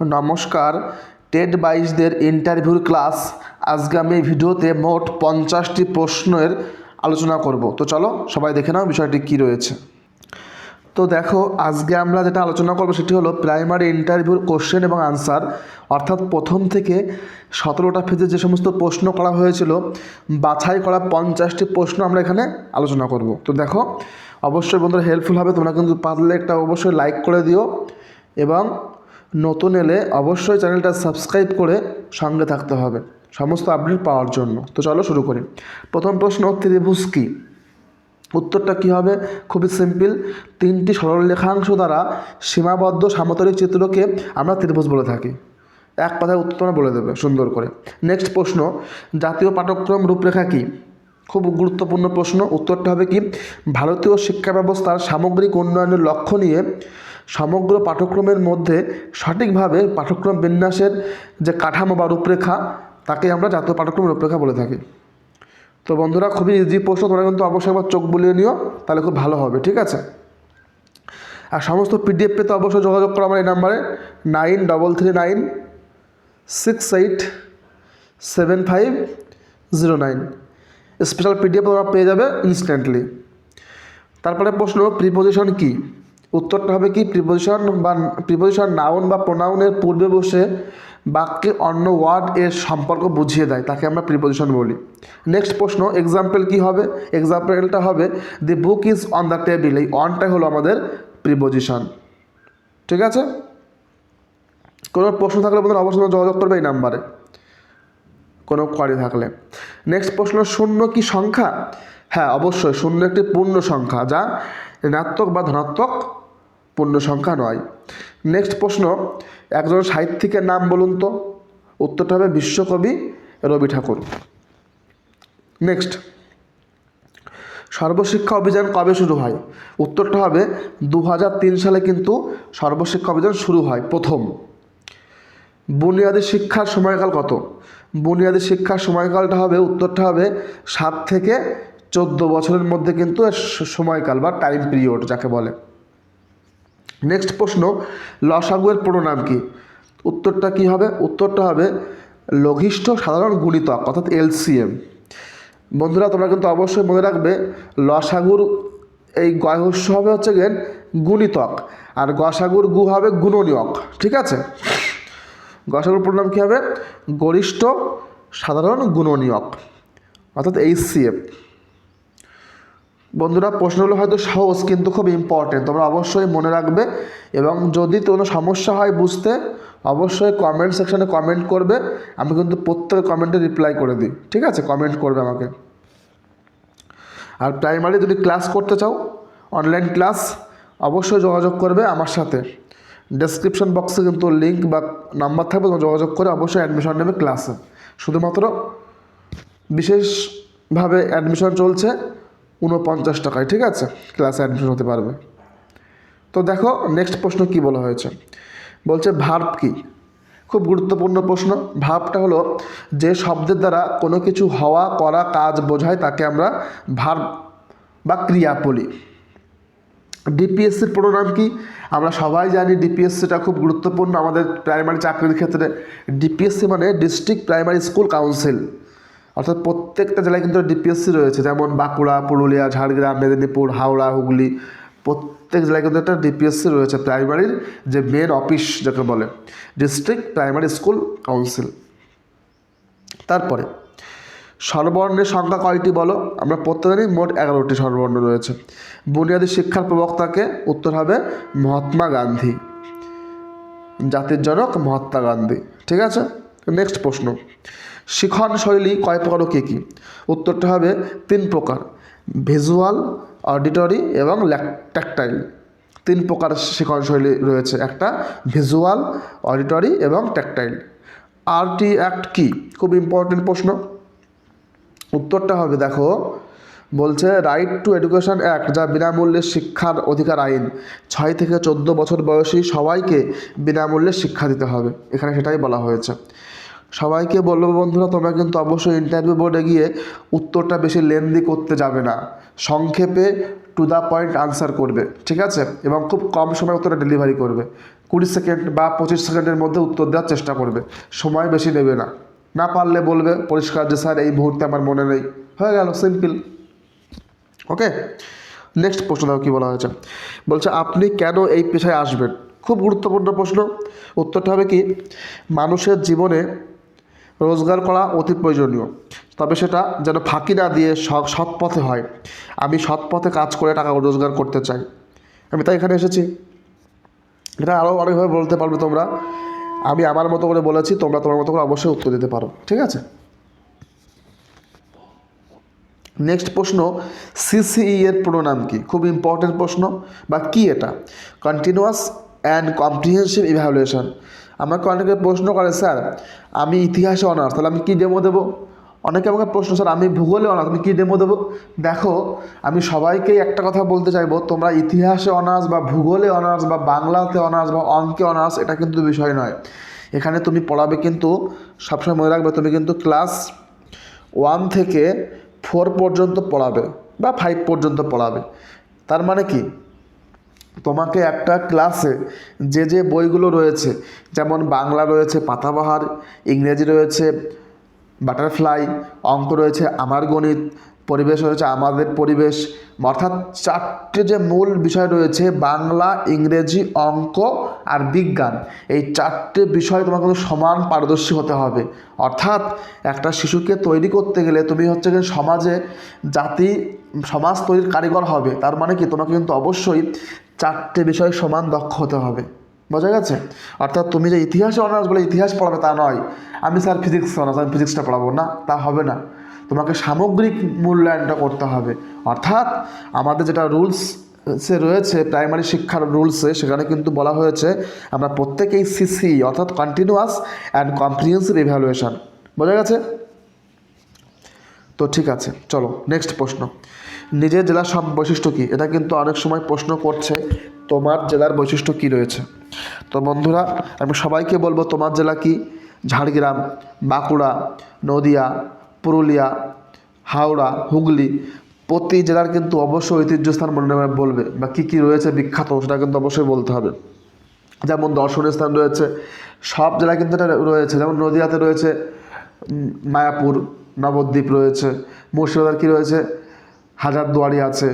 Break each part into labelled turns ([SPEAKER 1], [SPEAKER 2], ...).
[SPEAKER 1] নমস্কার টেট বাইশদের ইন্টারভিউর ক্লাস। আজকে আমি এই ভিডিওতে মোট পঞ্চাশটি প্রশ্নের আলোচনা করব। তো চলো সবাই দেখে নাও বিষয়টি কী রয়েছে। তো দেখো, আজকে আমরা যেটা আলোচনা করব সেটি হলো প্রাইমারি ইন্টারভিউর কোশ্চেন এবং আনসার। অর্থাৎ প্রথম থেকে সতেরোটা ফেজে যে সমস্ত প্রশ্ন করা হয়েছিল, বাছাই করা পঞ্চাশটি প্রশ্ন আমরা এখানে আলোচনা করব। তো দেখো, অবশ্যই বন্ধুরা হেল্পফুল হবে, তোমরা কিন্তু পারলে একটা অবশ্যই লাইক করে দিও এবং নতুন এলে অবশ্যই চ্যানেলটা সাবস্ক্রাইব করে সঙ্গে থাকতে হবে। সমস্ত আপডেট পাওয়ার জন্য। তো চলো শুরু করি। প্রথম প্রশ্ন ত্রিভুজ কী? উত্তরটা কী হবে? খুবই সিম্পল। তিনটি সরলরেখাংশ দ্বারা সীমাবদ্ধ সামতরিক চিত্রকে আমরা ত্রিভুজ বলে থাকি। এক কথায় উত্তর বলে দেবে, সুন্দর করে। নেক্সট প্রশ্ন, জাতীয় পাঠ্যক্রম রূপরেখা কী? খুব গুরুত্বপূর্ণ প্রশ্ন। উত্তরটা হবে কি? ভারতীয় শিক্ষা ব্যবস্থার সামগ্রিক উন্নয়নের লক্ষ্য নিয়ে সমগ্র পাঠ্যক্রমের মধ্যে সঠিকভাবে পাঠ্যক্রম বিন্যাসের যে কাঠামো বা রূপরেখা, তাকে আমরা জাতীয় পাঠ্যক্রম রূপরেখা বলে থাকি। তো বন্ধুরা, খুবই ইজি প্রশ্ন, তোমরা কিন্তু অবশ্যই একবার চোখ বুলিয়ে নিও, তাহলে খুব ভালো হবে, ঠিক আছে? আর সমস্ত পিডিএফ পেতে অবশ্যই যোগাযোগ করো আমার এই নাম্বারে, nine double three nine, six eight seven five zero nine. Special PDF তোমরা পেয়ে যাবে ইনস্ট্যান্টলি তারপরে প্রশ্ন প্রিপোজিশন কি? উত্তরটা হবে কি প্রিপোজিশন বা প্রিপোজিশন নাউন বা প্রোনাউনের পূর্বে বসে বাক্যে অন্য ওয়ার্ড এর সম্পর্ক বুঝিয়ে দেয়, তাকে আমরা প্রিপোজিশন বলি। নেক্সট প্রশ্ন এক্সাম্পল কি হবে? এক্সাম্পলটা হবে the book is on the table এই অনটাই হলো আমাদের প্রিপোজিশন ঠিক আছে? কোনো প্রশ্ন থাকলে বন্ধুরা অবশ্যই যোগাযোগ করবে এই নাম্বারে। কোনো কোয়ারি থাকলে। নেক্সট প্রশ্ন, শূন্য কি সংখ্যা? হ্যাঁ অবশ্যই, শূন্য একটি পূর্ণ সংখ্যা, যা ঋণাত্মক বা ধনাত্মক পূর্ণ সংখ্যা নয়। নেক্সট প্রশ্ন, একজন সাহিত্যিকের নাম বলুন তো? উত্তরটা হবে বিশ্বকবি রবি ঠাকুর। নেক্সট, সর্বশিক্ষা অভিযান কবে শুরু হয়? উত্তরটা হবে দু হাজার তিন সালে কিন্তু সর্বশিক্ষা অভিযান শুরু হয় প্রথম। বুনিয়াদী শিক্ষার সময়কাল কত? বুনিয়াদী শিক্ষার সময়কালটা হবে, উত্তরটা হবে সাত থেকে চোদ্দ বছরের মধ্যে কিন্তু সময়কাল বা টাইম পিরিয়ড যাকে বলে। নেক্সট প্রশ্ন, লসাগুয়ের পুরো নাম কি? উত্তরটা কি হবে? উত্তরটা হবে লঘিষ্ঠ সাধারণ গুণিতক অর্থাৎ এলসিএম। বন্ধুরা, তোমরা কিন্তু অবশ্যই মনে রাখবে, লসাগুর এই গয়হস্য হবে হচ্ছে গেন গুণিতক, আর গসাগুর গু হবে গুণনীয়ক, ঠিক আছে? গসাগুর পুরো নাম কী হবে? গরিষ্ঠ সাধারণ গুণনীয়ক, অর্থাৎ এইচসিএফ বন্ধুরা, প্রশ্নগুলো হয়তো সহজ কিন্তু খুব ইম্পর্টেন্ট তোমরা অবশ্যই মনে রাখবে এবং যদি কোনো সমস্যা হয় বুঝতে, অবশ্যই কমেন্ট সেকশনে কমেন্ট করবে। আমি কিন্তু প্রত্যেক কমেন্টে রিপ্লাই করে দিই। ঠিক আছে? কমেন্ট করবে আমাকে। আর প্রাইমারি যদি ক্লাস করতে চাও অনলাইন ক্লাস অবশ্যই যোগাযোগ করবে আমার সাথে। ডেসক্রিপশন বক্সে কিন্তু লিঙ্ক বা নাম্বার থাকবে, তোমরা যোগাযোগ করে অবশ্যই অ্যাডমিশন নেবে ক্লাসে শুধুমাত্র বিশেষভাবে অ্যাডমিশন চলছে। উনপঞ্চাশ টাকায়, ঠিক আছে? ক্লাসে অ্যাডমিশন হতে পারবে। তো দেখো নেক্সট প্রশ্ন কি বলা হয়েছে? বলছে, ভার্ব কি? খুব গুরুত্বপূর্ণ প্রশ্ন। ভার্বটা হলো যে শব্দের দ্বারা কোনো কিছু হওয়া, করা, কাজ বোঝায়, তাকে আমরা ভার্ব বা ক্রিয়া বলি। ডিপিএসসির পুরো নাম কি? আমরা সবাই জানি ডিপিএসসিটা খুব গুরুত্বপূর্ণ আমাদের প্রাইমারি চাকরির ক্ষেত্রে। ডিপিএসসি মানে ডিস্ট্রিক্ট প্রাইমারি স্কুল কাউন্সিল অর্থাৎ প্রত্যেকটা জেলায় কিন্তু ডিপিএসসি রয়েছে, যেমন বাঁকুড়া, পুরুলিয়া, ঝাড়গ্রাম, মেদিনীপুর, হাওড়া, হুগলি, প্রত্যেক জেলায় কিন্তু একটা ডিপিএসসি রয়েছে, প্রাইমারির যে মেন অফিস যাকে বলে ডিস্ট্রিক্ট প্রাইমারি স্কুল কাউন্সিল তারপরে স্বরবর্ণের সংখ্যা কয়টি বলো? আমরা প্রত্যেকেরই মোট এগারোটি স্বরবর্ণ রয়েছে। বুনিয়াদী শিক্ষার প্রবক্তাকে উত্তর হবে মহাত্মা গান্ধী। জাতির জনক মহাত্মা গান্ধী। ঠিক আছে? নেক্সট প্রশ্ন। শিখন শৈলী কয় প্রকার ও কী কী? উত্তরটা হবে তিন প্রকার, ভিজুয়াল, অডিটরি এবং ট্যাকটাইল। তিন প্রকার শিখন শৈলী রয়েছে, একটা ভিজুয়াল, অডিটরি এবং ট্যাকটাইল। আরটি অ্যাক্ট কি? খুব ইম্পর্টেন্ট প্রশ্ন। উত্তরটা হবে, দেখো, বলছে রাইট টু এডুকেশন অ্যাক্ট, যা বিনামূল্যে শিক্ষার অধিকার আইন। ছয় থেকে চোদ্দ বছর বয়সী সবাইকে বিনামূল্যে শিক্ষা দিতে হবে। এখানে সেটাই বলা হয়েছে। সবাইকে বলব বন্ধুরা, তোমরা কিন্তু অবশ্যই ইন্টারভিউ বোর্ডে গিয়ে উত্তরটা বেশি লেন্দি করতে যাবে না। সংক্ষেপে টু দ্য পয়েন্ট আনসার করবে, ঠিক আছে? এবং খুব কম সময় উত্তরটা ডেলিভারি করবে। কুড়ি সেকেন্ড বা পঁচিশ সেকেন্ডের মধ্যে উত্তর দেওয়ার চেষ্টা করবে। সময় বেশি নেবে না। না পারলে বলবে, পরিষ্কার যে স্যার এই মুহূর্তে আমার মনে নেই। হয়ে গেল সিম্পল ওকে নেক্সট প্রশ্ন দেখো, কী বলা হয়েছে? বলছে, আপনি কেন এই পেশায় আসবেন? খুব গুরুত্বপূর্ণ প্রশ্ন। উত্তরটা হবে কি, মানুষের জীবনে রোজগার করা অতি প্রয়োজনীয়। তবে সেটা যেন ফাঁকি না দিয়ে সৎ পথে হয়। আমি সৎ পথে কাজ করে টাকা রোজগার করতে চাই। আমি তাই এখানে এসেছি। এটা আরও অনেকভাবে বলতে পারবে তোমরা। আমি আমার মতো করে বলেছি, তোমরা তোমার মতো করে অবশ্যই উত্তর দিতে পারো। ঠিক আছে? নেক্সট প্রশ্ন সিসিই এর পুরো নাম কি? খুব ইম্পর্টেন্ট প্রশ্ন। বা কি এটা? কন্টিনিউয়াস অ্যান্ড কম্প্রিহেন্সিভ ইভ্যালুয়েশন আমাকে অনেকে প্রশ্ন করে, স্যার, আমি ইতিহাসে অনার্স তাহলে আমি কী ডেমো দেবো? অনেকে আমাকে প্রশ্ন, স্যার, আমি ভূগোলে অনার্স আমি কী ডেমো দেবো? দেখো, আমি সবাইকেই একটা কথা বলতে চাইব, তোমরা ইতিহাসে অনার্স বা ভূগোলে অনার্স বা বাংলাতে অনার্স বা অঙ্কে অনার্স এটা কিন্তু বিষয় নয়। এখানে তুমি পড়াবে কিন্তু, সবসময় মনে রাখবে, তুমি কিন্তু ক্লাস ওয়ান থেকে ফোর পর্যন্ত পড়াবে বা ফাইভ পর্যন্ত পড়াবে। তার মানে কি? তোমাকে একটা ক্লাসে যে যে বইগুলো রয়েছে, যেমন বাংলা রয়েছে, পাতাবাহার, ইংরেজি রয়েছে বাটারফ্লাই অঙ্ক রয়েছে, আমার গণিত, পরিবেশ রয়েছে, আমাদের পরিবেশ, অর্থাৎ চারটে যে মূল বিষয় রয়েছে, বাংলা, ইংরেজি, অঙ্ক আর বিজ্ঞান, এই চারটে বিষয় তোমাকে কিন্তু সমান পারদর্শী হতে হবে। অর্থাৎ একটা শিশুকে তৈরি করতে গেলে তুমি হচ্ছে গিয়ে সমাজে জাতি, সমাজ তৈরির কারিগর হবে, তার মানে কি? তোমাকে কিন্তু অবশ্যই চারটে বিষয়ে সমান দক্ষ হতে হবে। বোঝা গেছে? অর্থাৎ তুমি যে ইতিহাসে অনার্স বলে ইতিহাস পড়াবে তা নয়। আমি স্যার ফিজিক্স অনার্স, আমি ফিজিক্সটা পড়াবো না, তা হবে না। তোমাকে সামগ্রিক মূল্যায়নটা করতে হবে। অর্থাৎ আমাদের যেটা রুলস সে রয়েছে, প্রাইমারি শিক্ষার রুলসে সেখানে কিন্তু বলা হয়েছে, আমরা প্রত্যেকেই সিসি অর্থাৎ কন্টিনিউয়াস অ্যান্ড কম্প্রিহেন্সিভ ইভ্যালুয়েশন বোঝা গেছে? তো ঠিক আছে, চলো নেক্সট প্রশ্ন। নিজের জেলার সব বৈশিষ্ট্য কী? এটা কিন্তু অনেক সময় প্রশ্ন করছে, তোমার জেলার বৈশিষ্ট্য কী রয়েছে? তো বন্ধুরা, আমি সবাইকে বলব, তোমার জেলা কি? ঝাড়গ্রাম, বাঁকুড়া, নদিয়া, পুরুলিয়া, হাওড়া, হুগলি, প্রতি জেলার কিন্তু অবশ্যই ঐতিহ্যস্থান মনে বলবে, বা কী কী রয়েছে বিখ্যাত, সেটা কিন্তু অবশ্যই বলতে হবে। যেমন দর্শনীয় স্থান রয়েছে, সব জেলায় কিন্তু এটা রয়েছে, যেমন নদিয়াতে রয়েছে মায়াপুর, নবদ্বীপ রয়েছে, মুর্শিদাবাদ কী রয়েছে? হাজারদুয়ারি আছে,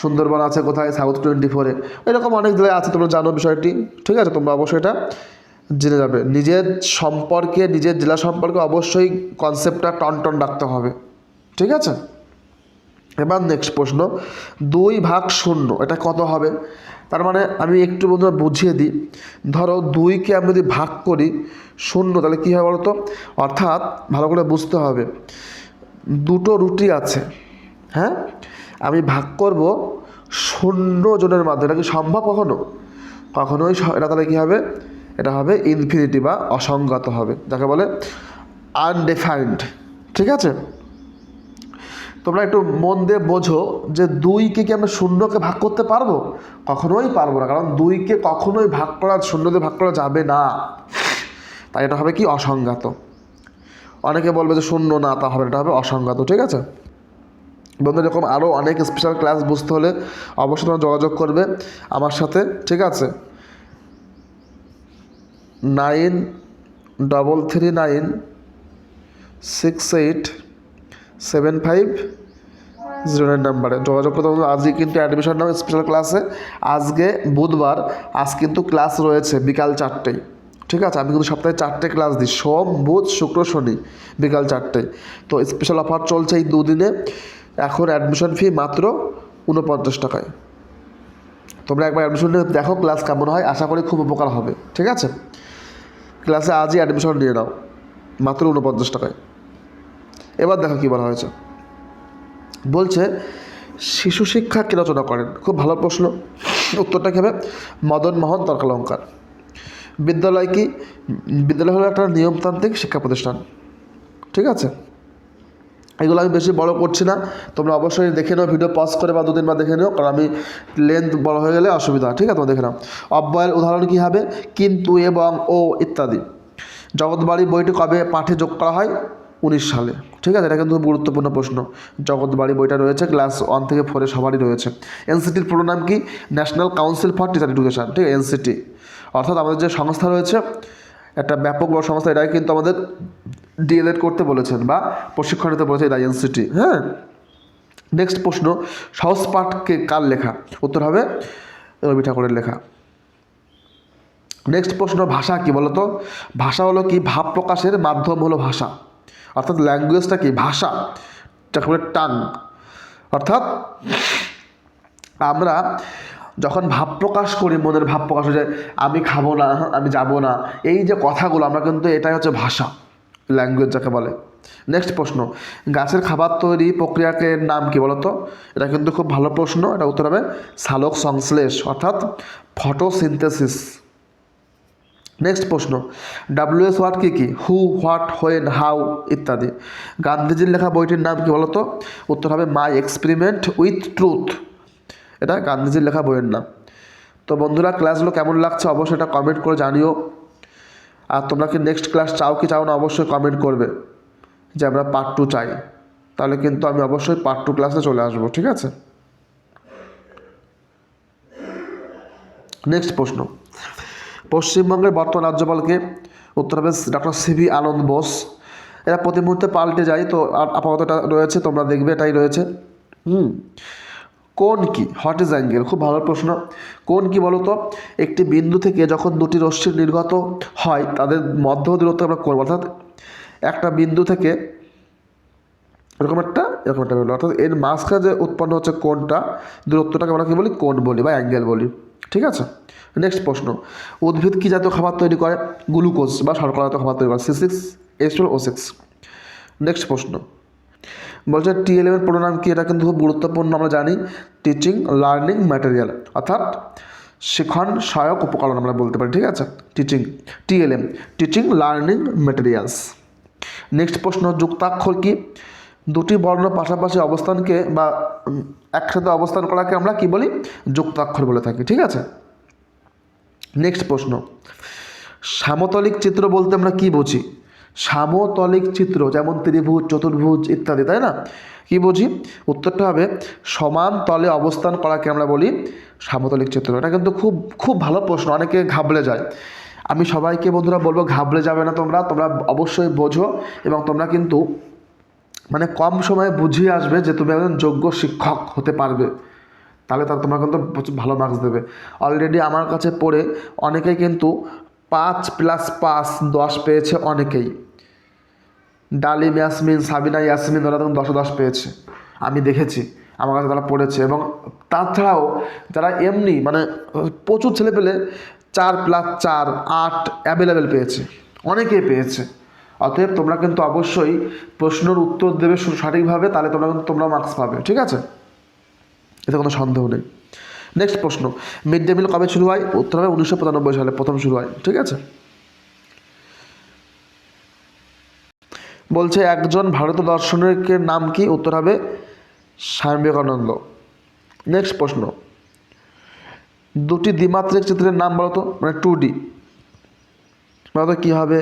[SPEAKER 1] সুন্দরবন আছে কোথায়? সাউথ টোয়েন্টি ফোরে এরকম অনেক জায়গায় আছে, তোমরা জানো বিষয়টি, ঠিক আছে? তোমরা অবশ্যই এটা জেনে যাবে। নিজের সম্পর্কে, নিজের জেলা সম্পর্কে অবশ্যই কনসেপ্টটা টন টন রাখতে হবে, ঠিক আছে? এবার নেক্সট প্রশ্ন, দুই ভাগ শূন্য, এটা কত হবে? তার মানে আমি একটু বন্ধুরা বুঝিয়ে দিই। ধরো দুইকে আমি যদি ভাগ করি, শূন্য, তাহলে কী হবে বলতো? অর্থাৎ, ভালো করে বুঝতে হবে, দুটো রুটি আছে হ্যাঁ? আমি ভাগ করব শূন্য জনের মাধ্যমে, এটা কি সম্ভব কখনো? কখনোই এটা তাহলে কী হবে? এটা হবে ইনফিনিটি বা অসংগত হবে। যাকে বলে আনডিফাইন্ড ঠিক আছে? তোমরা একটু মন দিয়ে বোঝো যে দুইকে কি আমরা শূন্যকে ভাগ করতে পারব? কখনোই পারব না, কারণ দুইকে কখনোই ভাগ করা, শূন্য দিয়ে ভাগ করা যাবে না। তাই এটা হবে কি? অসংজ্ঞাত অনেকে বলবে যে শূন্য না, তা হবে এটা হবে অসংজ্ঞাত ঠিক আছে? বন্ধু, এরকম আরও অনেক স্পেশাল ক্লাস বুঝতে হলে অবশ্যই তোমরা যোগাযোগ করবে আমার সাথে, ঠিক আছে? Nine double three nine six eight seven five zero nine নাম্বারে যোগাযোগ করতে হবে আজকে কিন্তু অ্যাডমিশন নাও স্পেশাল ক্লাসে আজকে বুধবার, আজ কিন্তু ক্লাস রয়েছে বিকাল চারটেয় ঠিক আছে? আমি কিন্তু সপ্তাহে চারটে ক্লাস দিই, সোম, বুধ, শুক্র, শনি বিকাল চারটেয় তো স্পেশাল অফার চলছে এই দুদিনে। এখন অ্যাডমিশন ফি মাত্র উনপঞ্চাশ টাকায়। তোমরা একবার অ্যাডমিশন নিয়ে দেখো ক্লাস কেমন হয়, আশা করি খুব উপকার হবে, ঠিক আছে? ক্লাসে আজই অ্যাডমিশন নিয়ে নাও, মাত্র উনপঞ্চাশ টাকায়। এবার দেখো কী বলা হয়েছে। বলছে, শিশু শিক্ষা কে রচনা করেন? খুব ভালো প্রশ্ন। উত্তরটা কী হবে? মদন মোহন তর্কালঙ্কার বিদ্যালয় কি? বিদ্যালয় হলো একটা নিয়মতান্ত্রিক শিক্ষা প্রতিষ্ঠান, ঠিক আছে? এগুলো আমি বেশি বড় করছি না। তোমরা অবশ্যই দেখে নাও ভিডিও পজ করে বা দুদিন বা দেখে নিও, কারণ আমি লেন্থ বড় হয়ে গেলে অসুবিধা ঠিক আছে? তোমরা দেখে নাও। অব্যয়ের উদাহরণ কী হবে? কিন্তু, এবং, ও ইত্যাদি। জগৎবাড়ি বইটি কবে পাঠে যোগ করা হয়? উনিশ সালে, ঠিক আছে? এটা কিন্তু গুরুত্বপূর্ণ প্রশ্ন। জগৎবাড়ি বইটা রয়েছে ক্লাস ওয়ান থেকে ফোরে সবারই রয়েছে। এনসিটির পুরো নাম কি? National council for teacher education ঠিক আছে? এনসিটি অর্থাৎ আমাদের যে সংস্থা রয়েছে একটা ব্যাপক বড় সংস্থা এটাই কিন্তু আমাদের ডিএলএড করতে বলেছেন বা প্রশিক্ষণ নিতে বলেছে এই আইএনসিটি। হ্যাঁ? নেক্সট প্রশ্ন সহজ পাঠকে কার লেখা? উত্তর হবে রবি ঠাকুরের লেখা। নেক্সট প্রশ্ন, ভাষা কি বলতো? ভাষা হলো কি? ভাব প্রকাশের মাধ্যম হলো ভাষা। অর্থাৎ ল্যাঙ্গুয়েজটা কি? ভাষা। টাং অর্থাৎ আমরা যখন ভাব প্রকাশ করি, মনের ভাব প্রকাশ হয়ে যায় আমি খাব না, আমি যাব না। এই যে কথাগুলো, আমরা কিন্তু এটাই হচ্ছে ভাষা ল্যাঙ্গুয়েজ যাকে বলে। নেক্সট প্রশ্ন, গাছের খাবার তৈরি প্রক্রিয়াকে নাম কি বলতো? এটা কিন্তু খুব ভালো প্রশ্ন, এটা উত্তর হবে সালোক সংশ্লেষ, অর্থাৎ ফটোসিনথেসিস। নেক্সট প্রশ্ন ডাব্লিউএস ওয়ার্ড কী কী? হু হোয়াট হোয়েন হাউ ইত্যাদি। গান্ধীজির লেখা বইটির নাম কি বলতো? উত্তর হবে মাই এক্সপেরিমেন্ট উইথ ট্রুথ এটা গান্ধীজির লেখা বইয়ের নাম। তো বন্ধুরা, ক্লাসগুলো কেমন লাগছে অবশ্যই এটা কমেন্ট করে জানিও। আর তোমরা কি নেক্সট ক্লাস চাও কি চাও না অবশ্যই কমেন্ট করবে, যে আমরা পার্ট টু চাই। তাহলে কিন্তু আমি অবশ্যই পার্ট টু ক্লাসে চলে আসব, ঠিক আছে? নেক্সট প্রশ্ন। পশ্চিমবঙ্গের বর্তমান রাজ্যপালকে উত্তর হবে ডক্টর সিভি আনন্দ বোস। এরা প্রতি মুহূর্তে পাল্টে যায়, তো আপাতত রয়েছে, তোমরা দেখবে এটাই রয়েছে। হুম। কোন কি? হট ইজ অ্যাঙ্গেল খুব ভালো প্রশ্ন। কোন কি বলো তো একটি বিন্দু থেকে যখন দুটি রশ্মির নির্গত হয়, তাদের মধ্য দূরত্ব আমরা করব। অর্থাৎ একটা বিন্দু থেকে এরকম একটা এরকম একটা বেরোলো অর্থাৎ এর মাঝখানে যে উৎপন্ন হচ্ছে কোনটা দূরত্বটাকে আমরা কী বলি? কোন বলি বা অ্যাঙ্গেল বলি। ঠিক আছে? নেক্সট প্রশ্ন। উদ্ভিদ কী জাতীয় খাবার তৈরি করে? গ্লুকোজ বা শর্করা জাতীয় খাবার তৈরি করে। C six two O six next প্রশ্ন। বলছে টি এলেভেন পুরো নাম কি? এটা কিন্তু খুব গুরুত্বপূর্ণ, আমরা জানি। টিচিং লার্নিং ম্যাটেরিয়াল অর্থাৎ শিখন সহায়ক উপকরণ আমরা বলতে পারি, ঠিক আছে? Teaching TLM teaching learning materials next প্রশ্ন, যুক্তাক্ষর কি? দুটি বর্ণ পাশাপাশি অবস্থানকে বা একসাথে অবস্থান করাকে আমরা কি বলি? যুক্তাক্ষর বলে থাকি, ঠিক আছে? নেক্সট প্রশ্ন, সামতলিক চিত্র বলতে আমরা কি বুঝি? সামতলিক চিত্র যেমন ত্রিভুজ, চতুর্ভুজ ইত্যাদি, তাই না? কি বুঝি? উত্তরটা হবে সমান তলে অবস্থান করাকে আমরা বলি সামতলিক চিত্র এটা কিন্তু খুব খুব ভালো প্রশ্ন, অনেকে ঘাবলে যায়। আমি সবাইকে বন্ধুরা বলব ঘাবলে যাবে না তোমরা তোমরা অবশ্যই বোঝো এবং তোমরা কিন্তু মানে কম সময়ে বুঝিয়ে আসবে যে তুমি একজন যোগ্য শিক্ষক হতে পারবে। তাহলে তার তোমরা কিন্তু ভালো মার্কস দেবে। অলরেডি আমার কাছে পড়ে অনেকেই কিন্তু পাঁচ প্লাস পাঁচ দশ পেয়েছে অনেকেই। ডালিম, ইয়াসমিন, সাবিনা, ইয়াসমিন, ওরা তখন দশে দশ পেয়েছে। আমি দেখেছি, আমার কাছে তারা পড়েছে এবং তাছাড়াও যারা এমনি মানে প্রচুর ছেলে পেলে চার প্লাস চার, আট অ্যাভেলেবেল পেয়েছে। অনেকেই পেয়েছে। অতএব তোমরা কিন্তু অবশ্যই প্রশ্নের উত্তর দেবে সঠিকভাবে, তাহলে তোমরা কিন্তু তোমরা মার্কস পাবে, ঠিক আছে? এতে কোনো সন্দেহ নেই। নেক্সট প্রশ্ন। মিড ডে মিল কবে শুরু হয়? উত্তর হবে উনিশশো পঁচানব্বই সালে প্রথম শুরু হয়। ঠিক আছে? বলছে, একজন ভারতীয় দর্শনের নাম কি? উত্তর হবে স্বামী বিবেকানন্দ নেক্সট প্রশ্ন। দুটি দ্বিমাত্রিক চিত্রের নাম বলো তো মানে টু ডি বলতো কী হবে?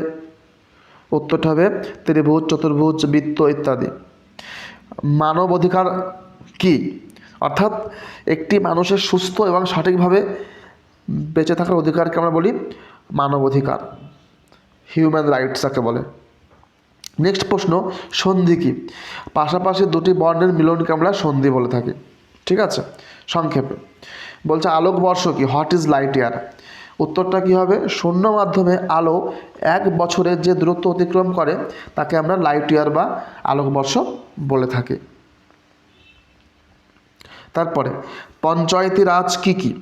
[SPEAKER 1] উত্তরটা হবে ত্রিভুজ, চতুর্ভুজ, বৃত্ত ইত্যাদি। মানব অধিকার কি? অর্থাৎ একটি মানুষের সুস্থ এবং সঠিকভাবে বেঁচে থাকার অধিকারকে আমরা বলি মানব অধিকার হিউম্যান রাইটস যাকে বলে। নেক্সট প্রশ্ন, সন্ধি কি? পাশাপাশি দুটি বর্ণের মিলনকে আমরা সন্ধি বলে থাকি, ঠিক আছে? সংক্ষেপে। বলছে, আলোকবর্ষ কি? হোয়াট ইজ লাইট ইয়ার উত্তরটা কী হবে? শূন্য মাধ্যমে আলো এক বছরের যে দূরত্ব অতিক্রম করে, তাকে আমরা লাইট ইয়ার বা আলোকবর্ষ বলে থাকি। তারপরে, পঞ্চায়েতি রাজ কি কি?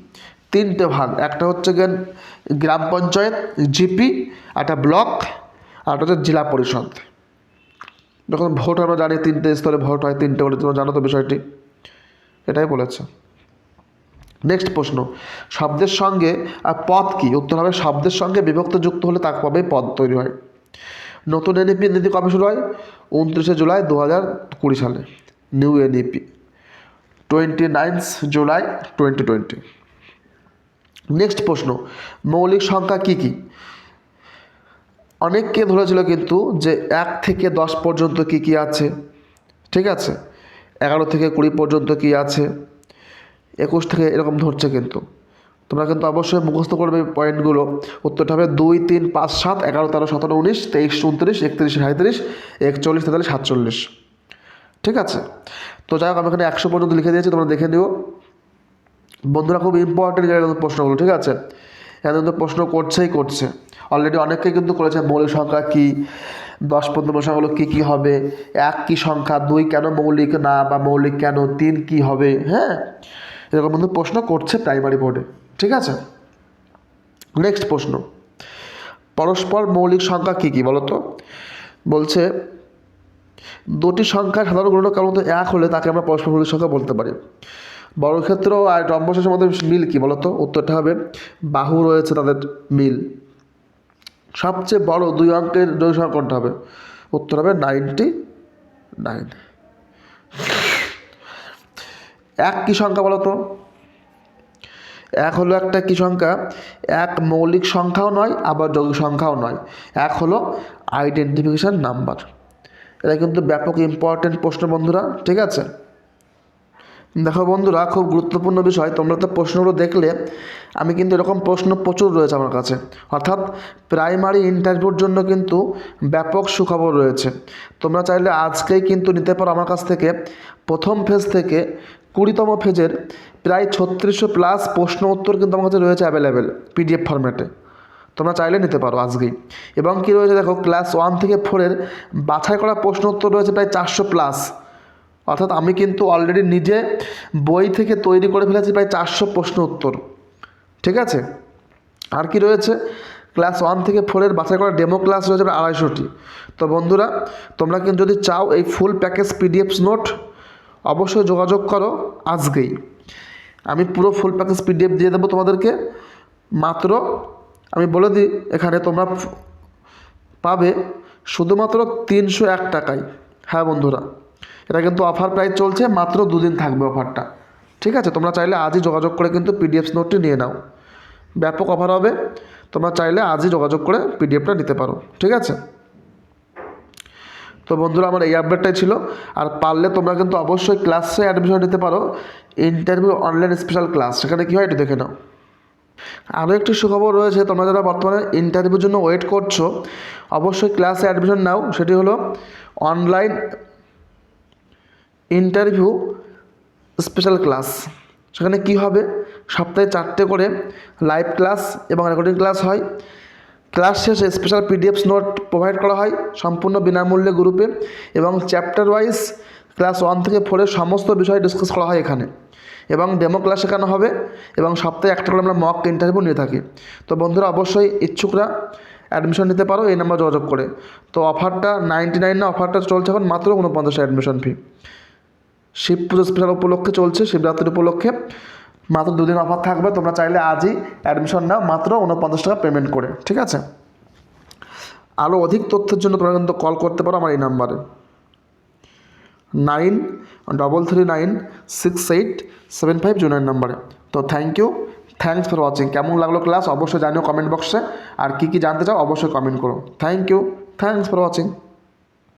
[SPEAKER 1] তিনটে ভাগ, একটা হচ্ছে গেন গ্রাম পঞ্চায়েত, জিপি, একটা ব্লক, আর একটা হচ্ছে জেলা পরিষদ। যখন ভোট আমরা জানি তিনটে স্তরে ভোট হয়, তিনটে করে তোমরা জানো তো বিষয়টি? এটাই বলেছে। নেক্সট প্রশ্ন, শব্দের সঙ্গে, আর পদ কি? উত্তর হবে, শব্দের সঙ্গে বিভক্ত যুক্ত হলে তার কবে পদ তৈরি হয়। নতুন এনইপি নীতি কবে শুরু হয়? উনত্রিশে জুলাই দু হাজার কুড়ি সালে। New NEP twenty ninth July twenty twenty next প্রশ্ন, মৌলিক সংখ্যা কী কী? অনেককে ধরেছিল কিন্তু যে এক থেকে দশ পর্যন্ত কি কি আছে, ঠিক আছে? এগারো থেকে কুড়ি পর্যন্ত কি আছে? একুশ থেকে এরকম ধরছে কিন্তু। তোমরা কিন্তু অবশ্যই মুখস্থ করবে পয়েন্টগুলো। উত্তরটা হবে দুই, তিন, পাঁচ, সাত, এগারো, তেরো, সতেরো, উনিশ, তেইশ, উনত্রিশ, একত্রিশ সাঁত্রিশ একচল্লিশ, তেতাল্লিশ, সাতচল্লিশ। ঠিক আছে? তো যাই হোক, আমি এখানে একশো পর্যন্ত লিখে দিয়েছি, তোমরা দেখে নিও। বন্ধুরা, খুব ইম্পর্টেন্ট জায়গায় প্রশ্নগুলো, ঠিক আছে? এখানে কিন্তু প্রশ্ন করছেই করছে। অলরেডি অনেকেই কিন্তু করেছে, মৌলিক সংখ্যা কী? দশ পনেরো সংখ্যাগুলো কী কী হবে? এক কী সংখ্যা? দুই কেন মৌলিক? না, বা মৌলিক কেন? তিন কী হবে? হ্যাঁ? এরকম কিন্তু প্রশ্ন করছে প্রাইমারি বোর্ডে ঠিক আছে? নেক্সট প্রশ্ন। পরস্পর মৌলিক সংখ্যা কী কী বলো তো বলছে দুটি সংখ্যার সাধারণ কারণ এক হলে তাকে আমরা পরস্পর মৌলিক সংখ্যা বলতে পারি। বর্গক্ষেত্র আর রম্বশেষের মধ্যে মিল কি বলতো? উত্তরটা হবে বাহু রয়েছে তাদের মিল। সবচেয়ে বড় দুই অঙ্কের যোগ সংখ্যা কোনটা হবে? উত্তর হবে নাইনটি নাইন। এক কি সংখ্যা বলো তো এক হলো একটা কি সংখ্যা? এক মৌলিক সংখ্যাও নয়, আবার যৌগিক সংখ্যাও নয়। এক হলো আইডেন্টিফিকেশান নাম্বার এটা কিন্তু ব্যাপক ইম্পর্টেন্ট প্রশ্ন বন্ধুরা, ঠিক আছে? দেখো বন্ধুরা, খুব গুরুত্বপূর্ণ বিষয়, তোমরা তো প্রশ্নগুলো দেখলে, আমি কিন্তু এরকম প্রশ্ন প্রচুর রয়েছে আমার কাছে। অর্থাৎ প্রাইমারি ইন্টারভিউর জন্য কিন্তু ব্যাপক সুখবর রয়েছে। তোমরা চাইলে আজকেই কিন্তু নিতে পারো আমার কাছ থেকে প্রথম ফেজ থেকে কুড়িতম ফেজের প্রায় ছত্রিশশো প্লাস প্রশ্ন উত্তর কিন্তু আমার কাছে রয়েছে অ্যাভেলেবেল পিডিএফ ফরম্যাটে তোমরা চাইলে নিতে পারো আজকেই। এবং কী রয়েছে দেখো ক্লাস ওয়ান থেকে ফোরের বাছাই করা প্রশ্ন উত্তর রয়েছে প্রায় চারশো প্লাস অর্থাৎ আমি কিন্তু অলরেডি নিজে বই থেকে তৈরি করে ফেলেছি প্রায় চারশো প্রশ্ন উত্তর। ঠিক আছে? আর কি রয়েছে? ক্লাস ওয়ান থেকে ফোরের বাছাই করা ডেমো ক্লাস রয়েছে প্রায় আড়াইশোটি। তো বন্ধুরা, তোমরা কিন্তু যদি চাও এই ফুল প্যাকেজ পিডিএফ নোট অবশ্যই যোগাযোগ করো আজকেই। আমি পুরো ফুল প্যাকেজ পিডিএফ দিয়ে দেবো তোমাদেরকে। মাত্র আমি বলে দিই, এখানে তোমরা পাবে শুধুমাত্র তিনশো এক টাকায়। হ্যাঁ বন্ধুরা, এটা কিন্তু অফার প্রাইস চলছে, মাত্র দুদিন থাকবে অফারটা ঠিক আছে, তোমরা চাইলে আজই যোগাযোগ করে কিন্তু পিডিএফ নোটটি নিয়ে নাও। ব্যাপক অফার হবে, তোমরা চাইলে আজই যোগাযোগ করে পিডিএফটা নিতে পারো। ঠিক আছে? তো বন্ধুরা, আমার এই আপডেটটাই ছিল। আর পারলে তোমরা কিন্তু অবশ্যই ক্লাসে অ্যাডমিশন নিতে পারো। ইন্টারভিউ অনলাইন স্পেশাল ক্লাস সেখানে কী হয় একটু দেখে নাও। আরও একটি সুখবর রয়েছে, তোমরা যারা বর্তমানে ইন্টারভিউর জন্য ওয়েট করছ, অবশ্যই ক্লাসে অ্যাডমিশন নাও, সেটি হলো অনলাইন ইন্টারভিউ স্পেশাল ক্লাস সেখানে কি হবে? সপ্তাহে চারটে করে লাইভ ক্লাস এবং রেকর্ডিং ক্লাস হয়। ক্লাস শেষে স্পেশাল পিডিএফ নোট প্রোভাইড করা হয় সম্পূর্ণ বিনামূল্যে গ্রুপে এবং চ্যাপ্টার ওয়াইজ ক্লাস ওয়ান থেকে ফোরের সমস্ত বিষয় ডিসকাস করা হয় এখানে। এবং ডেমো ক্লাস শেখানো হবে এবং সপ্তাহে একটা করে আমরা মক ইন্টারভিউ নিয়ে থাকি। তো বন্ধুরা, অবশ্যই ইচ্ছুকরা অ্যাডমিশন নিতে পারো, এই নাম্বার যোগাযোগ করে। তো অফারটা নাইনটি নাইন না অফারটা চলছে এখন মাত্র উনপঞ্চাশ অ্যাডমিশন ফি শিব পুজো স্পেশাল উপলক্ষে চলছে শিবরাত্রি উপলক্ষে। মাত্র দুদিন অফার থাকবে, তোমরা চাইলে আজই অ্যাডমিশন নাও, মাত্র উনপঞ্চাশ টাকা পেমেন্ট করে, ঠিক আছে? আরও অধিক তথ্যের জন্য তোমরা কিন্তু কল করতে পারো আমার এই নাম্বারে nine double three nine six eight seven five জুনের নাম্বারে তো thank you thanks for watching কেমন লাগল ক্লাস অবশ্যই জানিও কমেন্ট বক্সে আর কী কী জানতে চাও, অবশ্যই কমেন্ট করো। Thank you thanks for watching